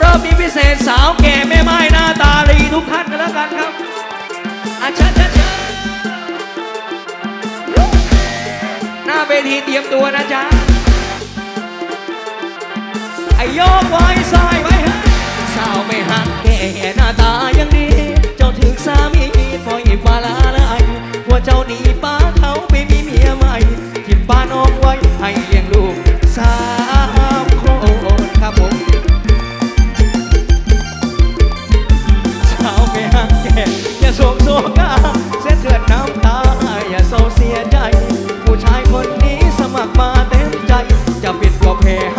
รอบนี้พิเศษสาวแก่แม่ไม้หน้าตาลีทุกท่านกันแล้วกันครับอาชัดชัดหน้าเวทีเตรียมตัวนะจ๊ะไอ้ยกไว้สายไว้ฮะสาวไม่หักแก่หน้าตายังดี เจ้าถึงสามีปล่อยปลาลาไอว่เจ้าหนีป้า care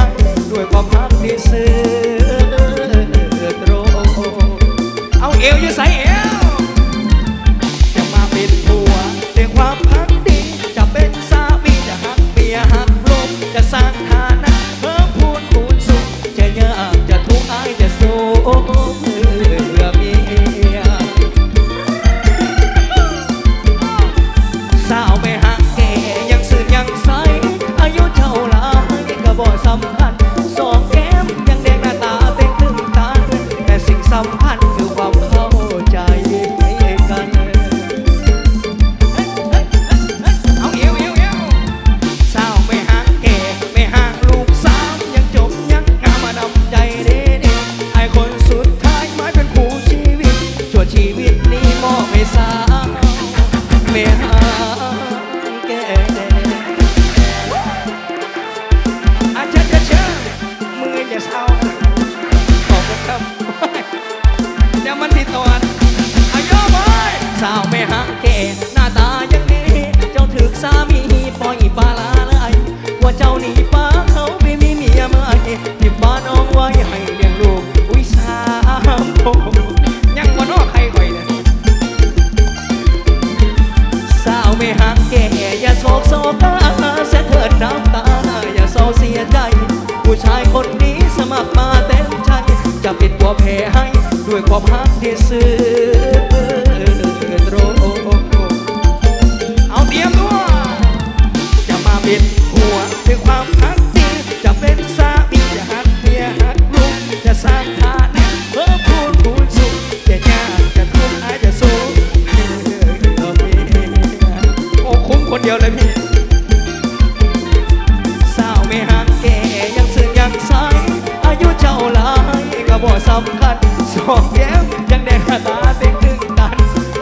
บ่สำคัญสองแก้วยังแดงตาเต็ดตึงตัน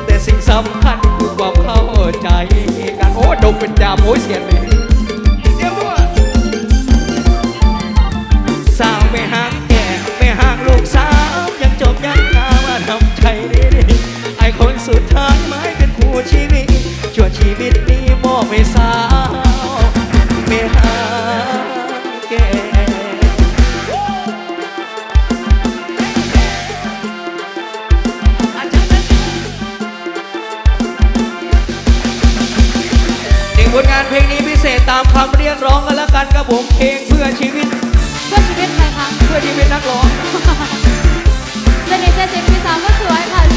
แต่สิ่งสำคัญคือความเข้าใจกันโอ้ดมเป็นยาโอ้เสียเลยเดียวว่สาวไม่ห่างแก่ไม่ห่างลูกสาวยังจบยังตามาทำใจดีๆไอคนสุดท้ายไม่เป็นคู่ชีวิตชั่วชีวิตนี้มอบให้สาว ร้องกันแล้วกันกระบผมเพลงเพื่อชีวิต เพื่อชีวิตใครคะเพื่อชีวิตนักร้อง เสน่ห์เจสิตมีสาวก็สวยค่ะ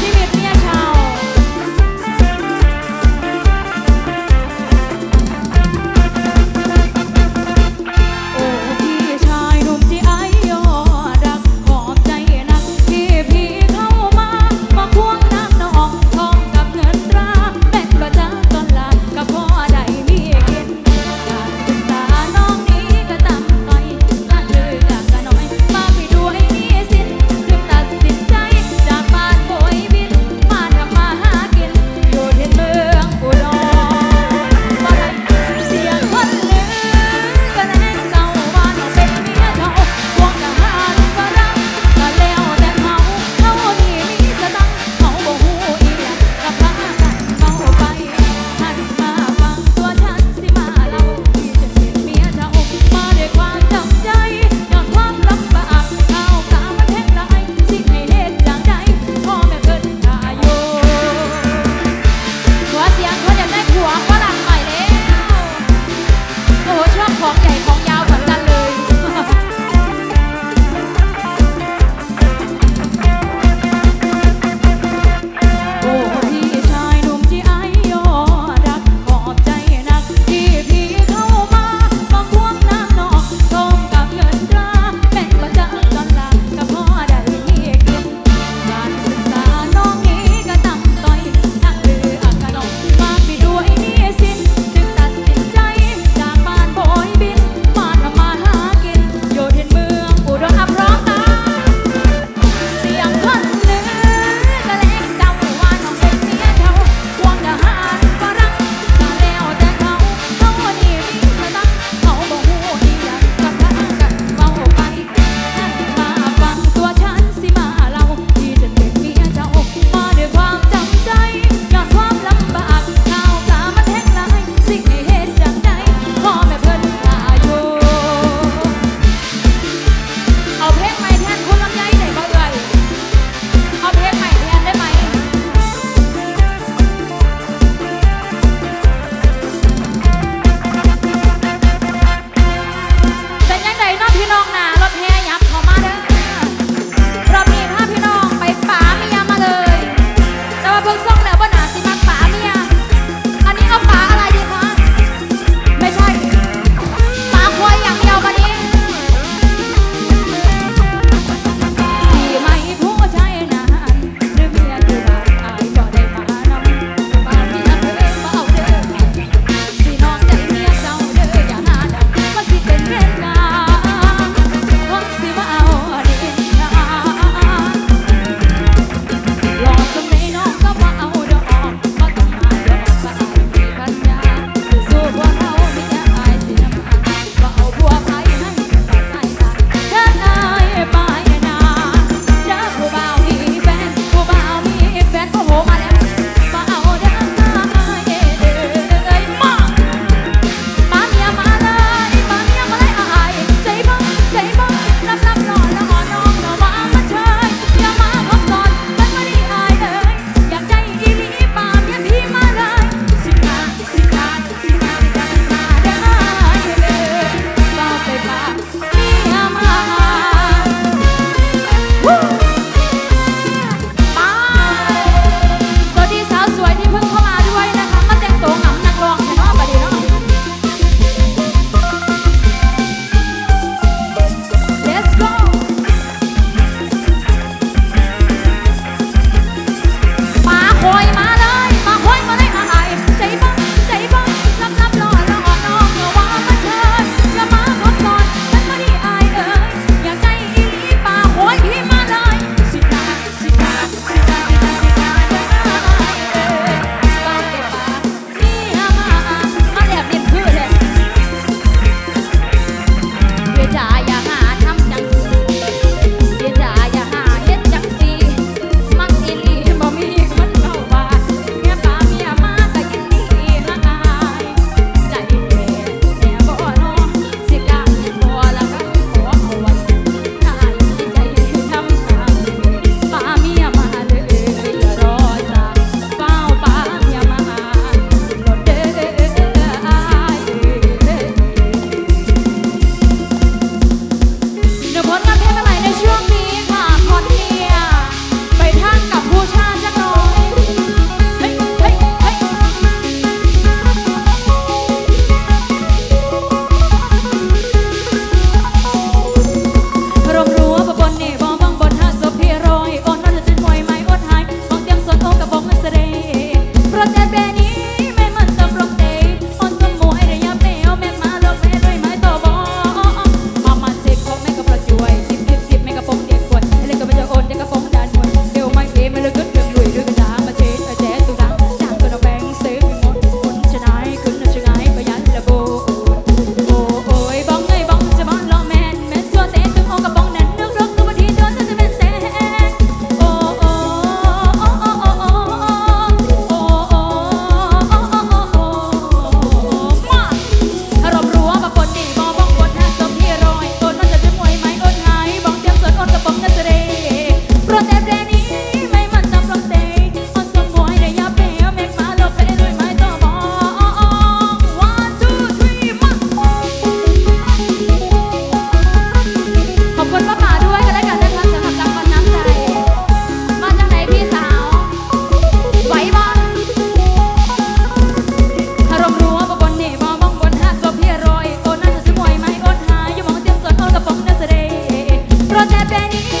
beni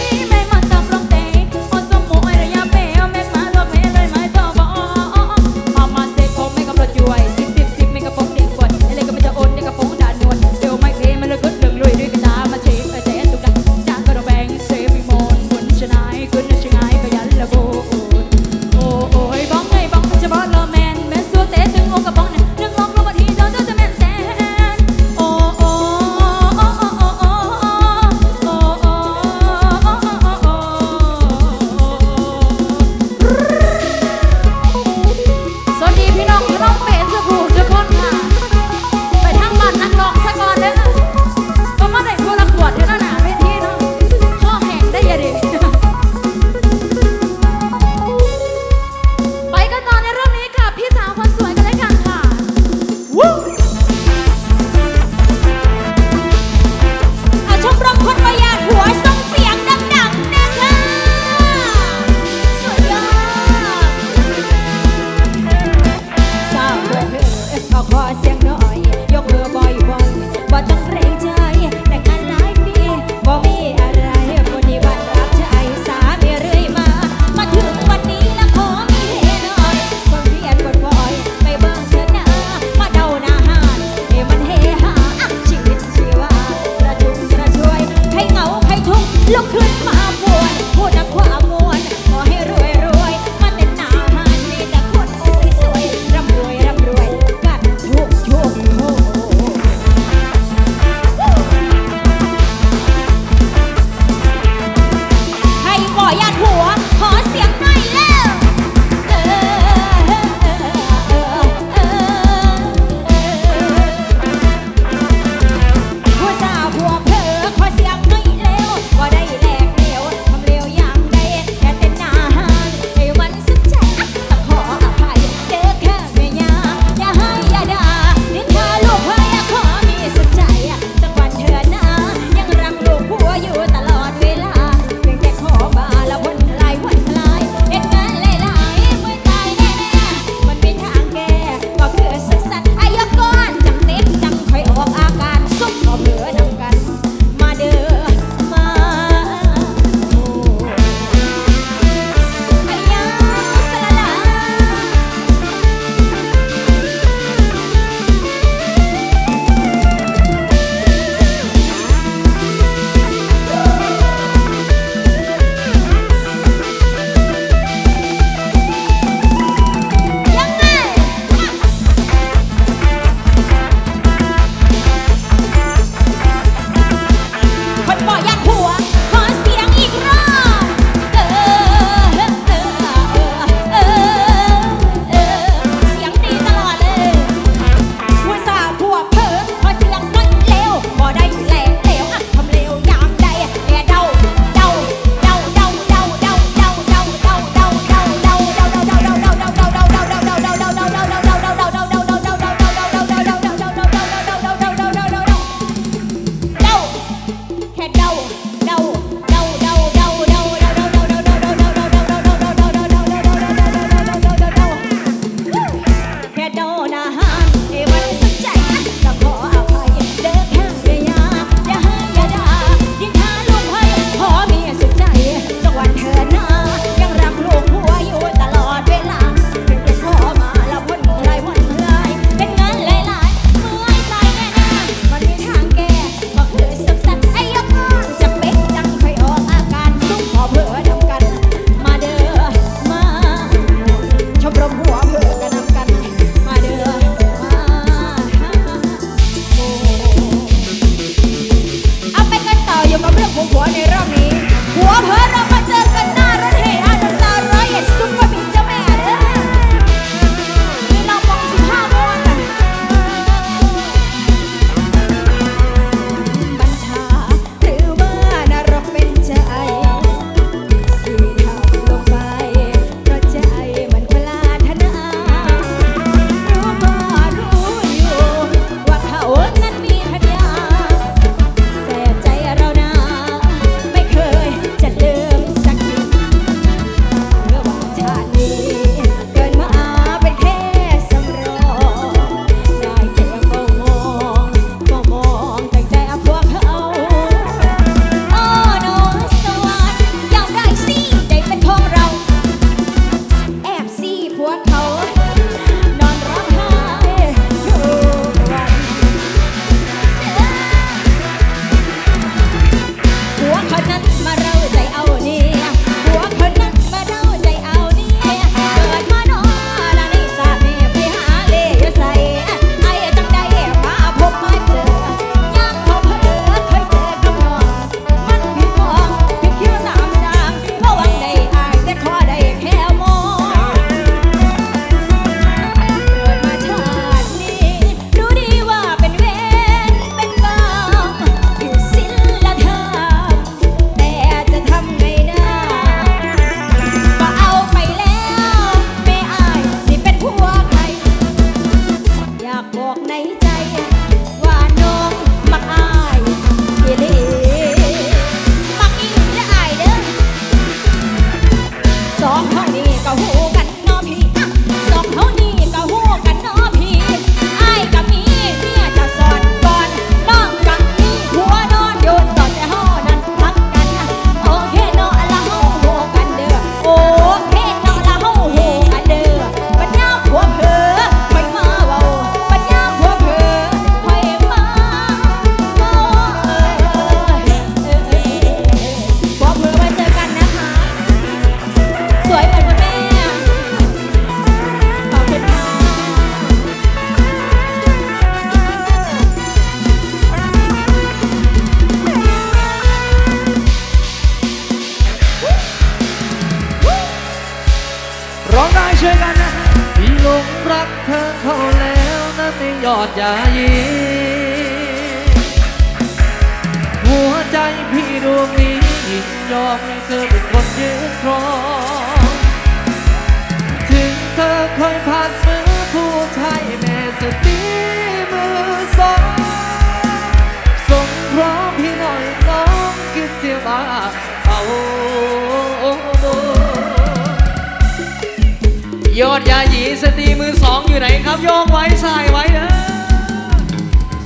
ยอดยาหยีสตรีมือสองอยู่ไหนครับโยกไว้สายไว้เด้อ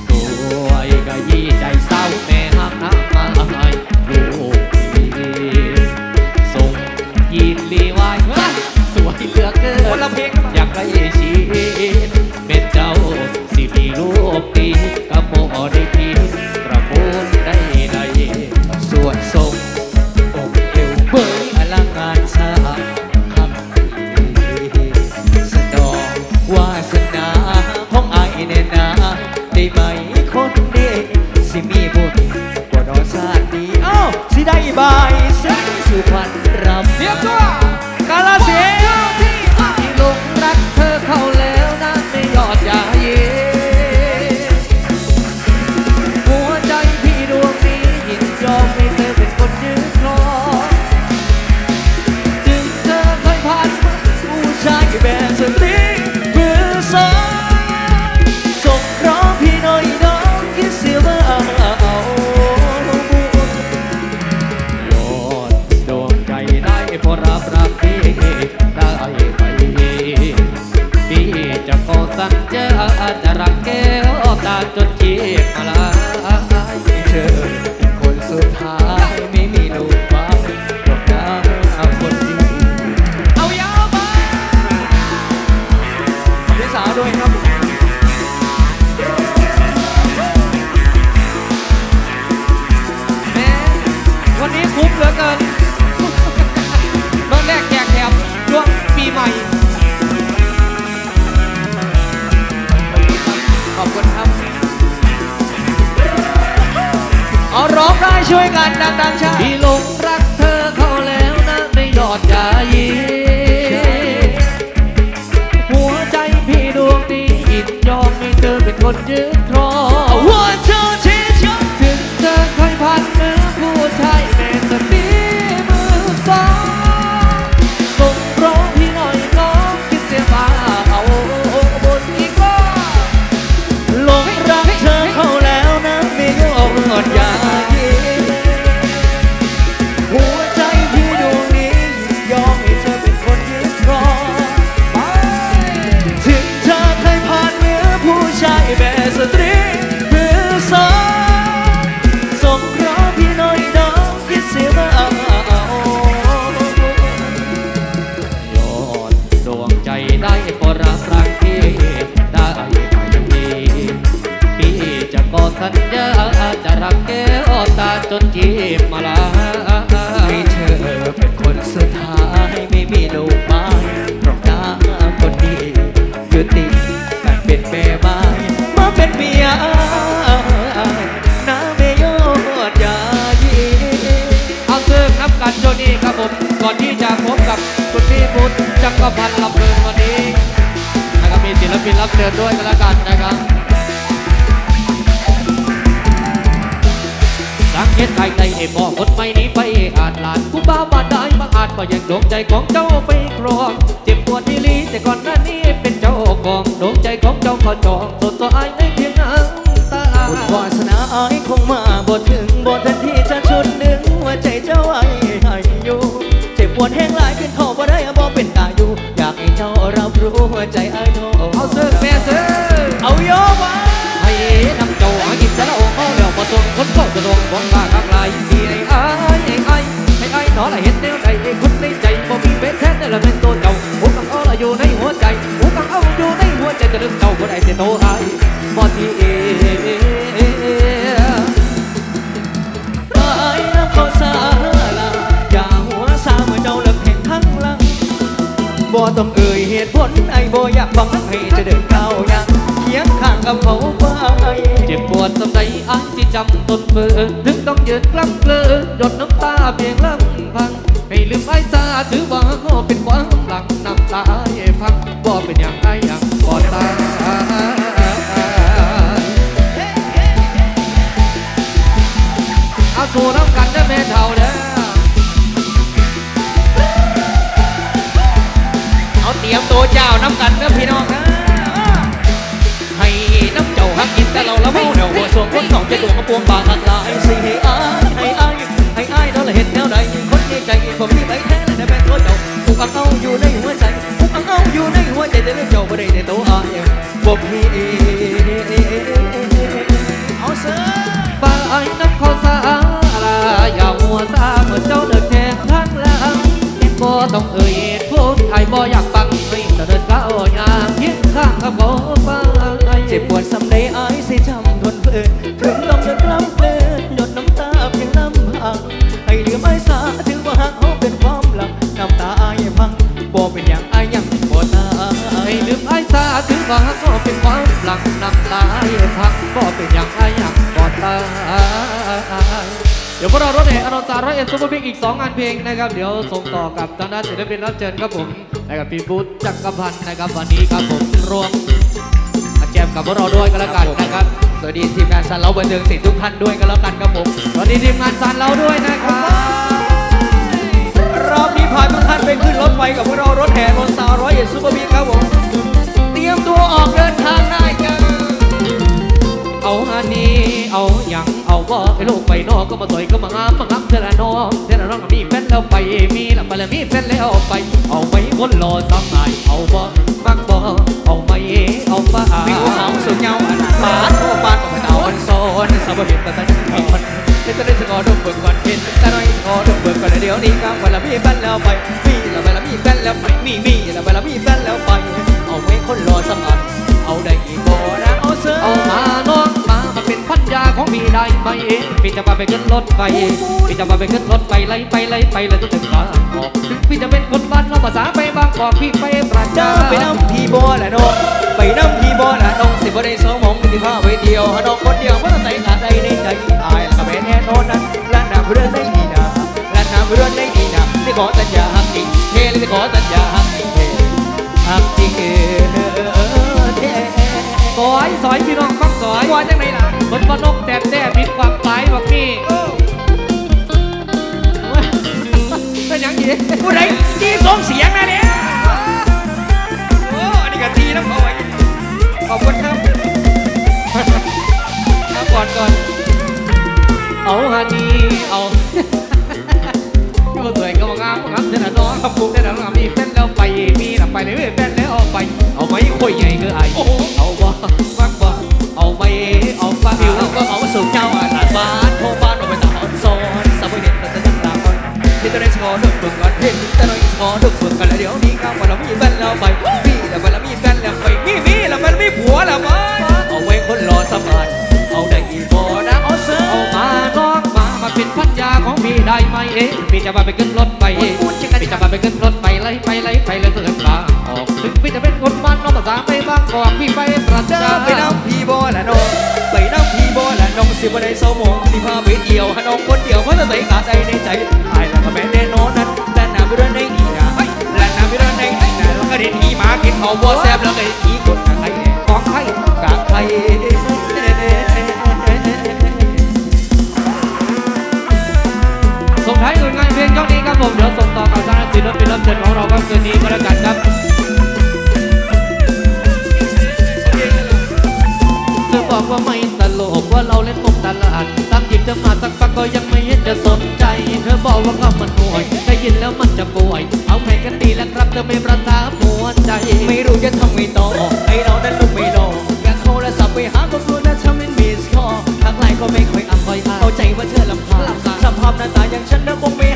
สวยกะยี่ใจเศร้าแม่หักน้ำมาให้ลูกพี่ส่งยีนลีไว้ฮ้ยสวยเหลือเกินคนละเพลงอยากได้ชีเป็นเจ้าสิมีลูกตีกับโมได้ ช่วยกันดังๆใช่พี่หลงรักเธอเขาแล้วนะไม่ยอดยายีหัวใจพี่ดวงนี้ยินยอมให้เธอเป็นคนยืน แก้วตาจนจีบมาลาให้เธอเป็นคนสุดท้ายไม่มีลูกไม้เพราะน้าคนดียุติการเป็นแม่ไม้มาเป็นเมียน้าไม่ยอดยายีเอาซึ่งนับกันช่วงนี้ครับผมก่อนที่จะพบกับคุณพี่พุทธจักรพันธ์ลำเพลินวันนี้นะครับมีศิลปินรับเชิญด้วยกันแล้วกันนะครับ สังเกตไทยให้บอกคนไม่นี้ไปอาจหลานกูบ้าบ้านได้บาอาจก็ยังดวงใจของเจ้าไปครองเจ็บปวดที่ลีแต่ก่อนหน้านี้เป็นเจ้าของดวงใจของเจ้าขอจองส่วนตัวไอ้ไม่เพียงน้ำตาบุญวาสนาอายคงมาบ่ถึงบ่ทันที่จะชุดหนึ่งหัวใจเจ้าไว้ให้อยู่เจ็บปวดแห้งหลายขึ้นเขาบ่ได้บ่เป็นตาอยู่ อยากให้เจ้ารับรู้หัวใจอายโทเอาเสื้อ งคนเข้าจะลงบนบ้าข้างลายที่ไอ้ไอ้ไอ้ไอ้ให้ไอ้หนอละเห็นแนวใดไอ้คนในใจบ่มีเป็นแท้แต่ละเป็นตัวเจ้าหูกังเอาละอยู่ในหัวใจหูกังเอาอยู่ในหัวใจจะดึงเจ้าบ่ได้เสียโตไอ้บ่ที่เออายน้ำเขาสาลาอย่าหัวสาเมื่อเจ้าเลิกแห่งทั้งลังบ่ต้องเอ่ยเหตุผลไอ้บ่อยากฟังให้จะเดินก้าวยังเคียงข้างกับเขาไปเจ็บป วดสำใดไอ้ที่จำตนเฟือถึงต้องยืนกล้ำเกลือหยดน้ำตาเพียงลำพัง ให้ลืมไอ้ซาถือว่าเป็นความหลังน้ำตาเย็บบ่เป็นอย่างไรอย่างก่ตาเอาสู่น้ำกันเด้แม่เฒ่าเด้อเอาเตรียมตัวเจ้าน้ำกันนะพี่น้อง แต่เราละเมาเดี๋ยวหัวสวงคนสองจะดวกระปวงบางหักลายสิให้อายให้อายให้อายเราละเห็นแนวใดคนในใจผมมีใบแท้และแม่ตัวเจ้าผูกอังเอาอยู่ในหัวใจผูกอังเอาอยู่ในหัวใจแต่เรื่องเจ้าไม่ได้ในตัวอายบอกพี่เอาเสือไปน้ำข้าวสารอย่ามัวซาเมื่อเจ้าเดินแทงทางหลังบ่ต้องเอ่ยพูดไอ้บ่อยากฟังให้เดินก้าวอย่างยิ้มข้างกับโกฟ้าเจ็บปวดสำได้อายสิจำทนเพื่อถึงต้องเดินกล้ำเลือนหยดน้ำตาเพียงลำพังให้เหลือไม้สาถือว่าหักเขาเป็นความหลังน้ำตาอายพังบ่เป็นอย่างอายยังบ่ตาให้ลืมไอ้สาถือว่าก็เป็นความหลังน้ำตาพักก็เป็นอย่างไอ้อย่างก่ตายเดี๋ยวพวกเรารถแห่อรสาร้อยเอ็ดซุปเปอร์บิ๊กอีก2งานเพลงนะครับ เดี๋ยวส่งต่อกับทางด้านศิลปินรับเชิญครับผมนะครับพี่บุ๊จักรพันธ์นะครับวันนี้ครับผมรวม แจมกับพวกเราด้วยกันแล้วกันนะครับ สวัสดีทีมงานสันเราเบันเทิงศิทุกท่านด้วยกันแล้วกันครับผมสวัสดีทีมงานซานเราด้วยนะครับรอบนี้พาทุกท่านไปขึ้นรถไฟกับพวกเรารถแห่รถสาวร้อยเอ็ดซูเปอร์บีครับผมเตรียมตัวออกเดินทางได้จ้าเอาอันนี้เอาอย่างเอาว่าไอ้ลูกไปนอกก็มาสวยก็มางามมางามเท่าละน้องเท่าละน้องมีแฟนแล้วไปมีแล้วไปแล้วมีแฟนแล้วไป เอาไปคนรอสามนายเอาบ่มักบ่เอาไม่เอาป้า เห็นแต่ตันก่อนเห็นจะได้สกอร์ดมเบิกก่อนเห็นแต่น้อยสกอร์ดมเบิกก่อนเดี๋ยวนี้ครับวันละมีแฟนแล้วไปมีแล้วไปละมีแฟนแล้วไปมีมีแล้วไปละมีแฟนแล้วไปเอาไว้คนรอสมั พี่จะมาไปขึ้นรถไฟพี่จะมาไปขึ้นรถไฟไล่ไปไล่ไปเลยต้องถึงบางกอกพี่จะเป็นคนบ้านเราภาษาไปบางกอกพี่ไปประจาไปน้ำพีบอละน้องไปน้ำพีบอละน้องสิบ่ได้สมองสิพาไปเดียวน้องคนเดียวเพราะใส่ขาดใดในใจอายแล้วก็แม่แน่นอนนั้นและน้ำเรื่องได้ดีนะและน้ำเรื่องได้ดีนะที่ขอสัญญาหักจริงเฮเลยที่ขอสัญญาหักจริงเฮหักจริงเออเท่ ซอยซอยพี่น้องฟังซอยว่าจังไหนล่ะมันปนกแต่แต่ผิดความตายแบบนี้เป็นอย่างนี้ผู้ใด อยสกฝึกเบิ่งก่อนแล้วเดี๋ยวนี้ครับวันเรามีแฟนแล้วไปมีแล้ววันเรามีแฟนแล้วไปมีมีแล้วมันมีผัวแล้วไปเอาไว้คนรอสมานเอาได้กี่บ่นะเอาเสือเอามาน้องมามาเป็นพันยาของพี่ได้ไหมเอ๊ะพี่จะมาไปขึ้นรถไปพี่จะมาไปขึ้นรถไปไล่ไปไล่ไปเลยเถิดบาออกถึงพี่จะเป็นคนบ้านน้องภาษาไปบ้างกอกพี่ไปประจาไปน้ำพี่บ่ละน้องไปน้ำพี่บ่ละน้องสิบ่ได้สมองที่พาไปเดียวหาน้องคนเดียวเพราะจะใส่ขาใจในใจอายแล้วก็แม่แน่นอนนั้นและน้ำเรื่องในดี ก็เด็ดอีมากินเขาบ่แซ่บแล้วก็อีกดอะไรของใครกากใครส่งท้ายหน่วยงานเพลงช่องนี้ครับผมเดี๋ยวส่งต่อกับทางศิลปินรับเชิญของเราครับคืนนี้ก็แล้วกันครับเธอบอกว่าไม่ ว่าเราเล่นมุกตลาดตามจีบเธอมาสักพักก็ยังไม่เห็นจะสนใจ เธอบอกว่าก็มันห่วยได้ยินแล้วมันจะป่วย เอาแข่งกันตีแล้วครับเธอไม่ประทับหัวใจ ไม่รู้จะทำไงต่อไอ้เรานั้นลูกไม่รออยากโทรศัพท์ไปหาก็กลัวนะทำเป็นมิสคอทักไลน์ก็ไม่ค่อยอ่านเข้าใจว่าเธอลำพาสภาพหน้าตาอย่างฉันนะคงไม่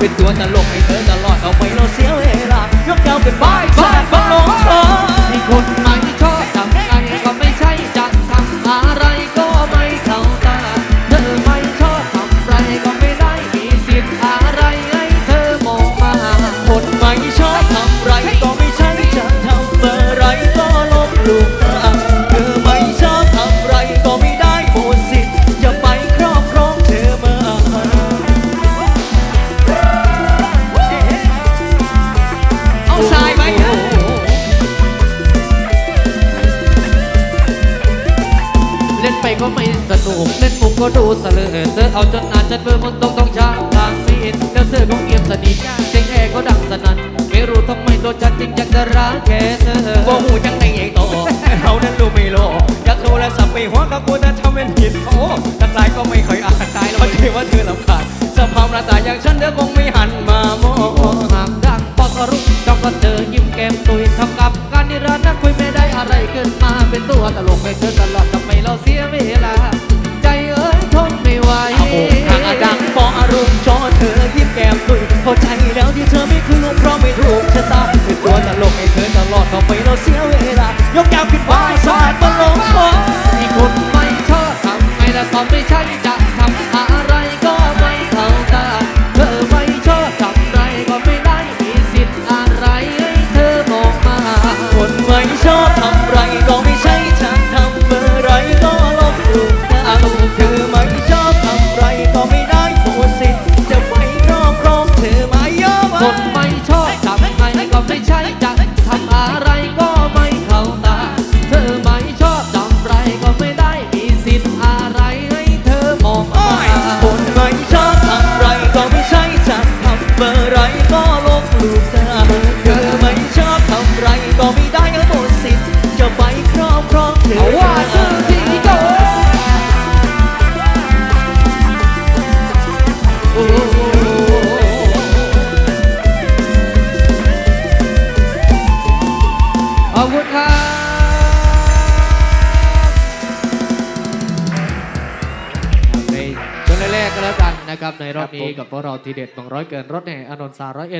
เป็นตัวตลกให้เธอ เอาจนเบื่อบนตรงตรงช้างทางไม่เห็นแล้วเธอคงเงียบสนิทเสียงแอร์ก็ดังสนั่นไม่รู้ทำไมตัวฉันจึงอยากจะรักแค่เธอบ่หูจังในเองโตเรานั้นรู้ไม่โลอยากโทรศัพท์ไปหัวกับกูแต่ทำเป็นผิดโอ้ทักไลน์ก็ไม่ค่อยอ่านตายแล้วคิดว่าเธอลำคาญสภาพหน้าตาอย่างฉันเธอคงไม่หันมามองหากดังปอกก็รู้จ้องก็เจอยิ้มแก้มตุยเทำกับการนิรันดร์นั้นคุยไม่ได้อะไรเกินมาเป็นตัวตลกให้เธอตลอดทำไมเราเสียเวลา ตัวตลกให้เธอตลอดทำไมเราเสียเวลายกยาวขึ้นฟ้า ทีเด็ด200 เกินรถแห่อนนท์สาร้อยเอ็ด